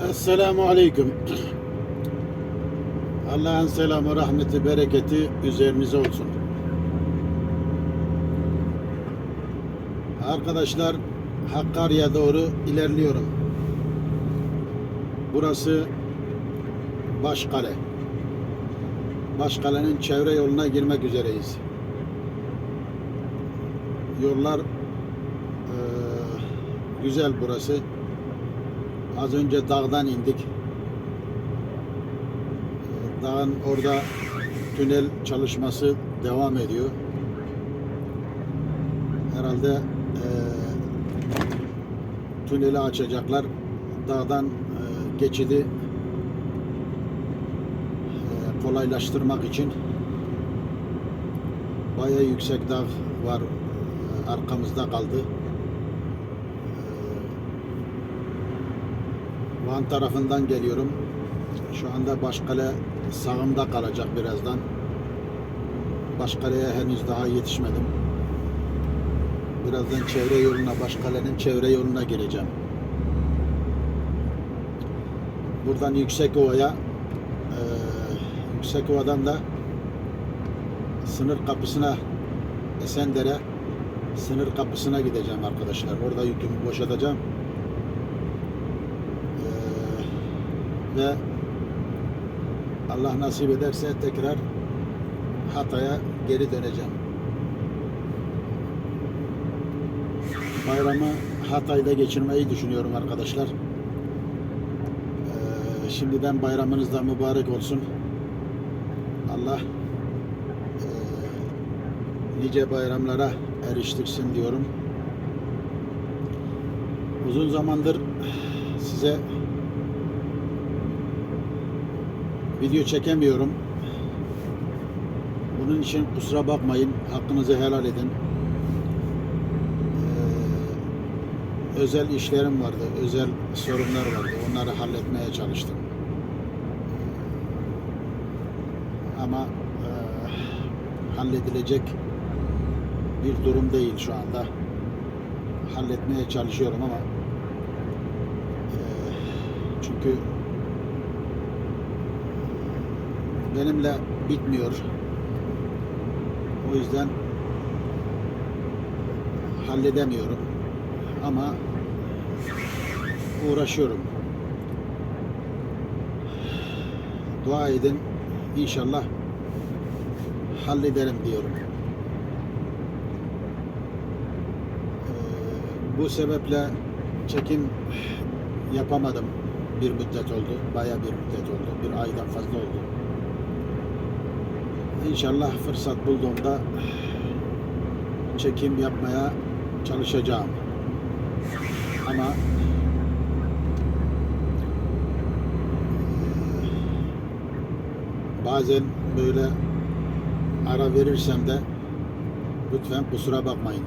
Esselamu Aleyküm. Allah'ın selamı, rahmeti, bereketi üzerinize olsun. Arkadaşlar Hakkari'ye doğru ilerliyorum. Burası Başkale. Başkale'nin çevre yoluna girmek üzereyiz. Yollar eee, güzel burası. Az önce dağdan indik. Dağın orada tünel çalışması devam ediyor. Herhalde eee, tüneli açacaklar. Dağdan eee, geçidi eee, kolaylaştırmak için bayağı yüksek dağ var eee, arkamızda kaldı. Van tarafından geliyorum. Şu anda Başkale sağımda kalacak birazdan. Başkale'ye henüz daha yetişmedim. Birazdan çevre yoluna, Başkale'nin çevre yoluna gireceğim. Buradan Yüksekova'ya eee Yüksekova'dan da sınır kapısına Esendere sınır kapısına gideceğim arkadaşlar. Orada yükümü boşaltacağım. Ee, ve Allah nasip ederse tekrar Hatay'a geri döneceğim. Bayramı Hatay'da geçirmeyi düşünüyorum arkadaşlar. Ee, şimdiden bayramınız da mübarek olsun. Allah ee, nice bayramlara eriştirsin diyorum. Uzun zamandır size video çekemiyorum. Bunun için kusura bakmayın. Hakkınızı helal edin. Ee, özel işlerim vardı. Özel sorunlar vardı. Onları halletmeye çalıştım. Ama e, halledilecek bir durum değil şu anda. Halletmeye çalışıyorum ama e, çünkü benimle bitmiyor. O yüzden halledemiyorum. Ama uğraşıyorum. Dua edin. İnşallah hallederim diyorum. Ee, bu sebeple çekim yapamadım. Bir müddet oldu. Baya bir müddet oldu. Bir aydan fazla oldu. İnşallah fırsat bulduğumda çekim yapmaya çalışacağım. Ama bazen böyle ara verirsem de lütfen kusura bakmayın.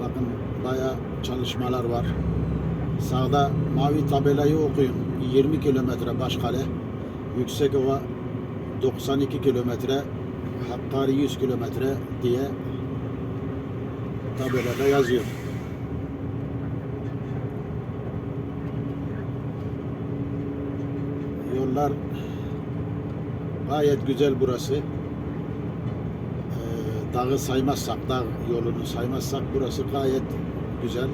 Bakın baya çalışmalar var. Sağda mavi tabelayı okuyun. 20 kilometre Başkale. Yüksekova 92 kilometre. Hakkari 100 kilometre diye tabelada yazıyor. Yollar gayet güzel burası. Ee, dağı saymazsak, dağ yolunu saymazsak burası gayet güzel.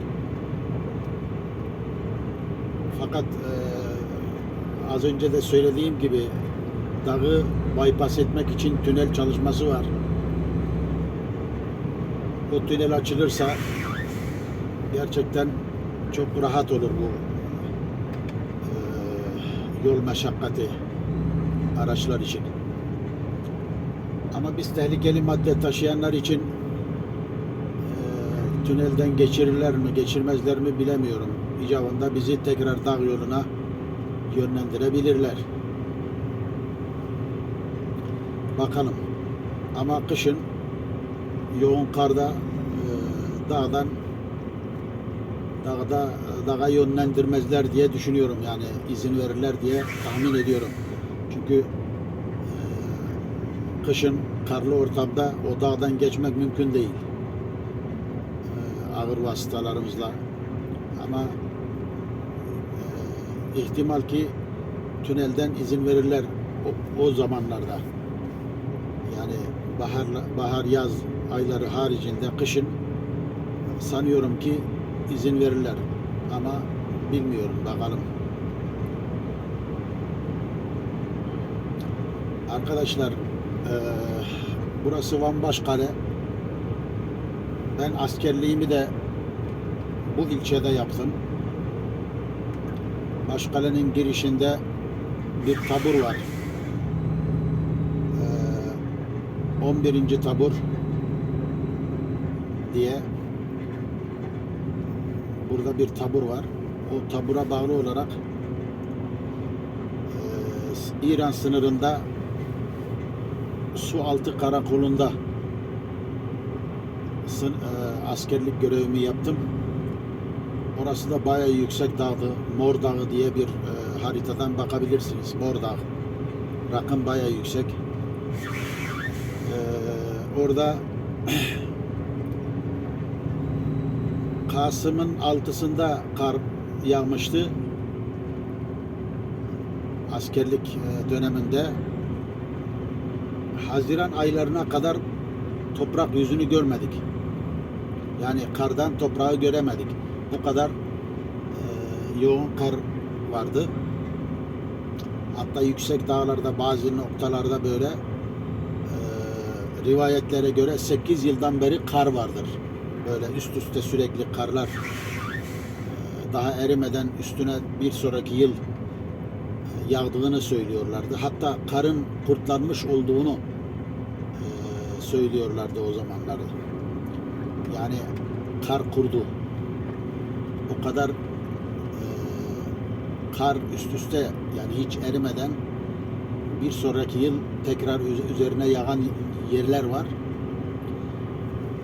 Fakat eee, az önce de söylediğim gibi dağı bypass etmek için tünel çalışması var. O tünel açılırsa gerçekten çok rahat olur bu eee, yol meşakkati araçlar için. Ama biz tehlikeli madde taşıyanlar için eee, tünelden geçirirler mi, geçirmezler mi bilemiyorum. İcabında bizi tekrar dağ yoluna yönlendirebilirler. Bakalım. Ama kışın yoğun karda eee, dağdan dağda dağa yönlendirmezler diye düşünüyorum yani izin verirler diye tahmin ediyorum. Çünkü eee, kışın karlı ortamda o dağdan geçmek mümkün değil. ağır vasıtalarımızla ama e, ihtimal ki tünelden izin verirler o, o zamanlarda. Yani bahar bahar yaz ayları haricinde kışın sanıyorum ki izin verirler ama bilmiyorum bakalım. Arkadaşlar eee, burası Van Başkale. Ben askerliğimi de bu ilçede yaptım. Başkale'nin girişinde bir tabur var. Eee 11. tabur diye burada bir tabur var. O tabura bağlı olarak eee, İran sınırında su altı karakolunda eee, askerlik görevimi yaptım. Orası da bayağı yüksek dağdı. Mor Dağı diye bir eee, haritadan bakabilirsiniz. Mor Dağ. Rakım bayağı yüksek. Eee, orada Kasım'ın altısında kar yağmıştı. Askerlik e, döneminde Haziran aylarına kadar toprak yüzünü görmedik. Yani kardan toprağı göremedik. Bu kadar e, yoğun kar vardı. Hatta yüksek dağlarda bazı noktalarda böyle e, rivayetlere göre 8 yıldan beri kar vardır. Böyle üst üste sürekli karlar e, daha erimeden üstüne bir sonraki yıl e, yağdığını söylüyorlardı. Hatta karın kurtlanmış olduğunu e, söylüyorlardı o zamanlarda. Yani kar kurdu. Kadar e, kar üst üste yani hiç erimeden bir sonraki yıl tekrar üz- üzerine yağan yerler var.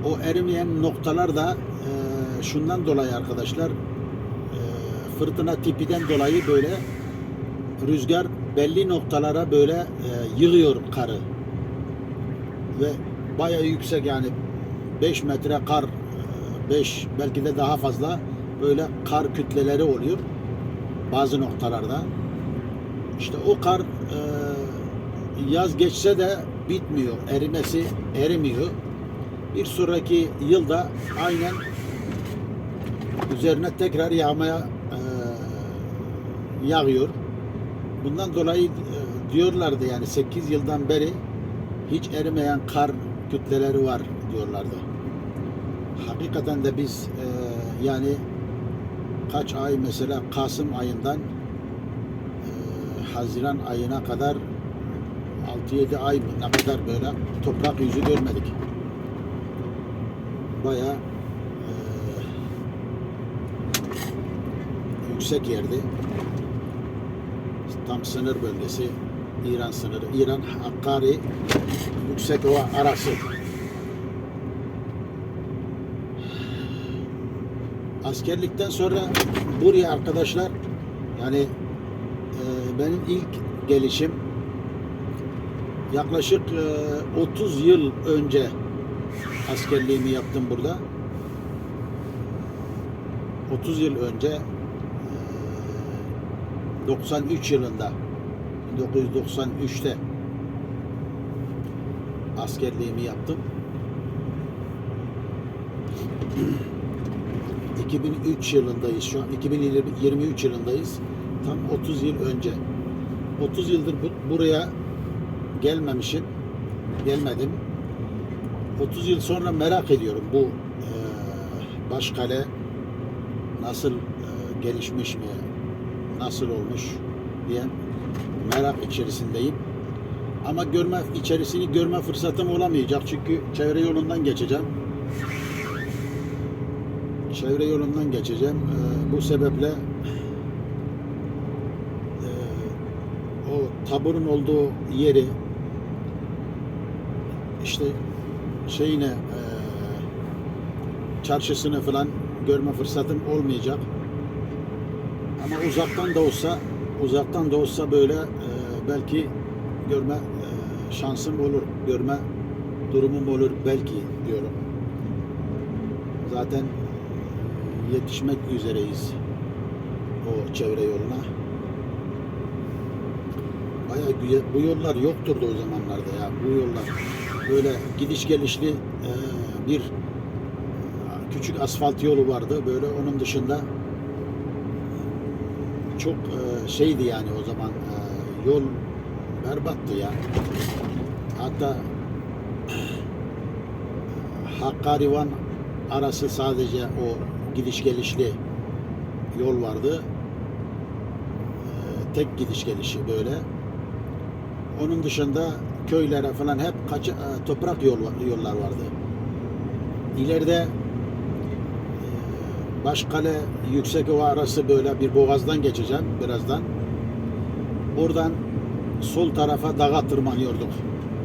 O erimeyen noktalar da e, şundan dolayı arkadaşlar e, fırtına tipiden dolayı böyle rüzgar belli noktalara böyle e, yığıyor karı ve bayağı yüksek yani 5 metre kar 5 belki de daha fazla böyle kar kütleleri oluyor bazı noktalarda. İşte o kar e, yaz geçse de bitmiyor. Erimesi erimiyor. Bir sonraki yılda aynen üzerine tekrar yağmaya e, yağıyor. Bundan dolayı e, diyorlardı yani 8 yıldan beri hiç erimeyen kar kütleleri var diyorlardı. Hakikaten de biz e, yani kaç ay mesela Kasım ayından e, Haziran ayına kadar 6-7 ay ne kadar böyle toprak yüzü görmedik. Bayağı e, yüksek yerdi. Tam sınır bölgesi. İran sınırı. İran Hakkari yüksek ova arası. Askerlikten sonra buraya arkadaşlar yani e, benim ilk gelişim yaklaşık e, 30 yıl önce askerliğimi yaptım burada. 30 yıl önce e, 93 yılında 1993'te askerliğimi yaptım. 2003 yılındayız şu an. 2023 yılındayız. Tam 30 yıl önce. 30 yıldır bu- buraya gelmemişim. Gelmedim. 30 yıl sonra merak ediyorum bu e, Başkale nasıl e, gelişmiş mi? Nasıl olmuş diye merak içerisindeyim. Ama görme içerisini görme fırsatım olamayacak çünkü çevre yolundan geçeceğim. Çevre yolundan geçeceğim. Ee, bu sebeple e, o taburun olduğu yeri işte şeyine e, çarşısını falan görme fırsatım olmayacak. Ama uzaktan da olsa uzaktan da olsa böyle e, belki görme şansım olur. Görme durumum olur belki diyorum. Zaten yetişmek üzereyiz o çevre yoluna. Bayağı güzel. Bu yollar yokturdu o zamanlarda ya. Bu yollar böyle gidiş gelişli e, bir küçük asfalt yolu vardı. Böyle onun dışında çok e, şeydi yani o zaman e, yol berbattı ya. Hatta Hakkari Van arası sadece o gidiş gelişli yol vardı. Ee, tek gidiş gelişi böyle. Onun dışında köylere falan hep kaç, e, toprak yol, yollar vardı. İleride e, Başkale Yüksekova arası böyle bir boğazdan geçeceğim birazdan. Oradan sol tarafa dağa tırmanıyorduk.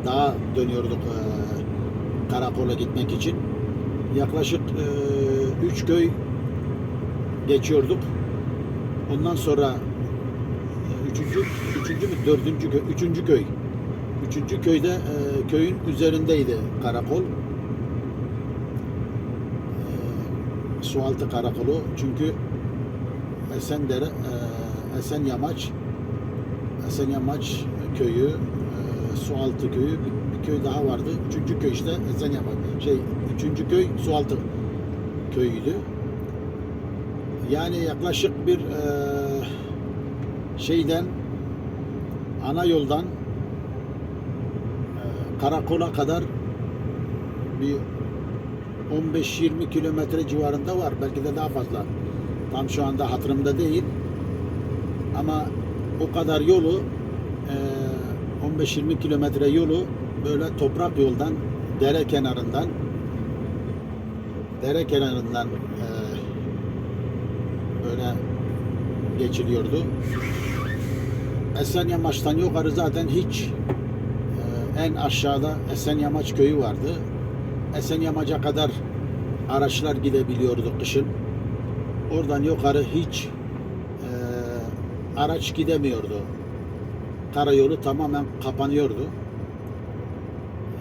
Dağa dönüyorduk e, karakola gitmek için. Yaklaşık e, üç köy geçiyorduk. Ondan sonra e, üçüncü, üçüncü mü dördüncü köy, üçüncü köy. Üçüncü köyde e, köyün üzerindeydi karakol. E, sualtı karakolu. Çünkü Esendere, e, Esen Yamaç, Esen Yamaç köyü, e, Sualtı köyü, bir, bir köy daha vardı. Üçüncü köy işte Esen Yamaç. Şey, üçüncü köy Sualtı köyüydü. Yani yaklaşık bir e, şeyden ana yoldan e, karakola kadar bir 15-20 kilometre civarında var. Belki de daha fazla. Tam şu anda hatırımda değil. Ama o kadar yolu e, 15-20 kilometre yolu böyle toprak yoldan dere kenarından dere kenarından e, böyle geçiliyordu. Esenyamaç'tan yukarı zaten hiç e, en aşağıda Esenyamaç köyü vardı. Esenyamaç'a kadar araçlar gidebiliyordu kışın. Oradan yukarı hiç e, araç gidemiyordu. Karayolu tamamen kapanıyordu.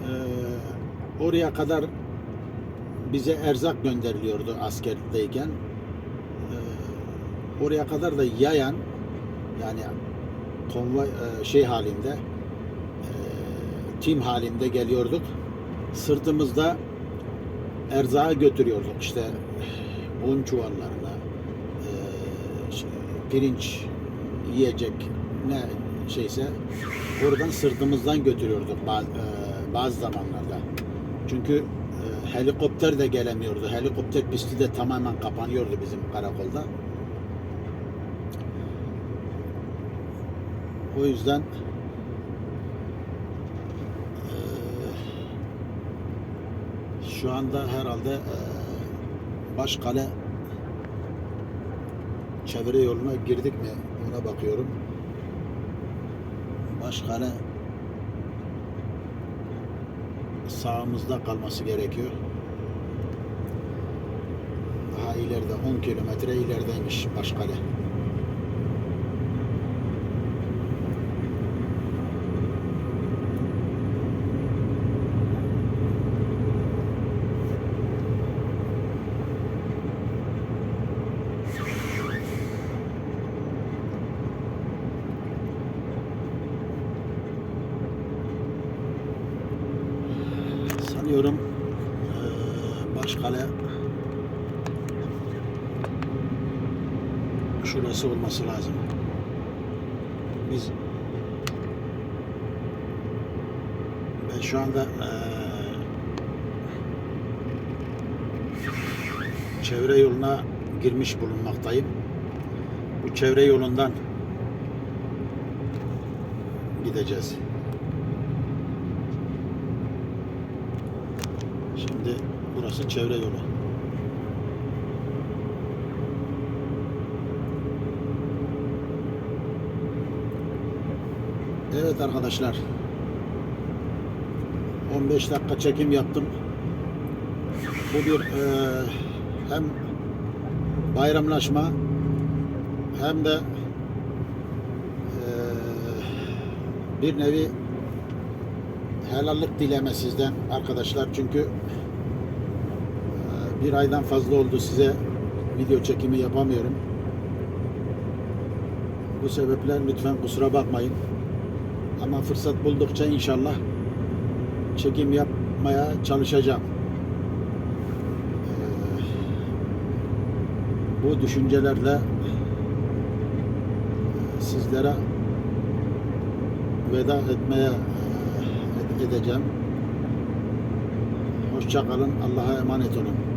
E, oraya kadar bize erzak gönderiliyordu askerdeyken. Oraya kadar da yayan yani konvoy e, şey halinde e, tim halinde geliyorduk. Sırtımızda erzağı götürüyorduk işte un çuvallarına e, şey, pirinç yiyecek ne şeyse oradan sırtımızdan götürüyorduk bazı, zamanlarda. Çünkü helikopter de gelemiyordu. Helikopter pisti de tamamen kapanıyordu bizim karakolda. O yüzden eee, şu anda herhalde eee, Başkale çevre yoluna girdik mi ona bakıyorum. Başkale sağımızda kalması gerekiyor. Daha ileride 10 kilometre ilerideymiş Başkale. sanıyorum eee, Başkale şurası olması lazım. Biz ben şu anda eee, çevre yoluna girmiş bulunmaktayım. Bu çevre yolundan gideceğiz. Şimdi burası çevre yolu. Evet arkadaşlar. 15 dakika çekim yaptım. Bu bir eee, hem bayramlaşma hem de eee, bir nevi helallik dileme sizden arkadaşlar çünkü e, bir aydan fazla oldu size video çekimi yapamıyorum. Bu sebeple lütfen kusura bakmayın. Ama fırsat buldukça inşallah çekim yapmaya çalışacağım. Ee, bu düşüncelerle sizlere veda etmeye e, ed- edeceğim. Hoşça kalın. Allah'a emanet olun.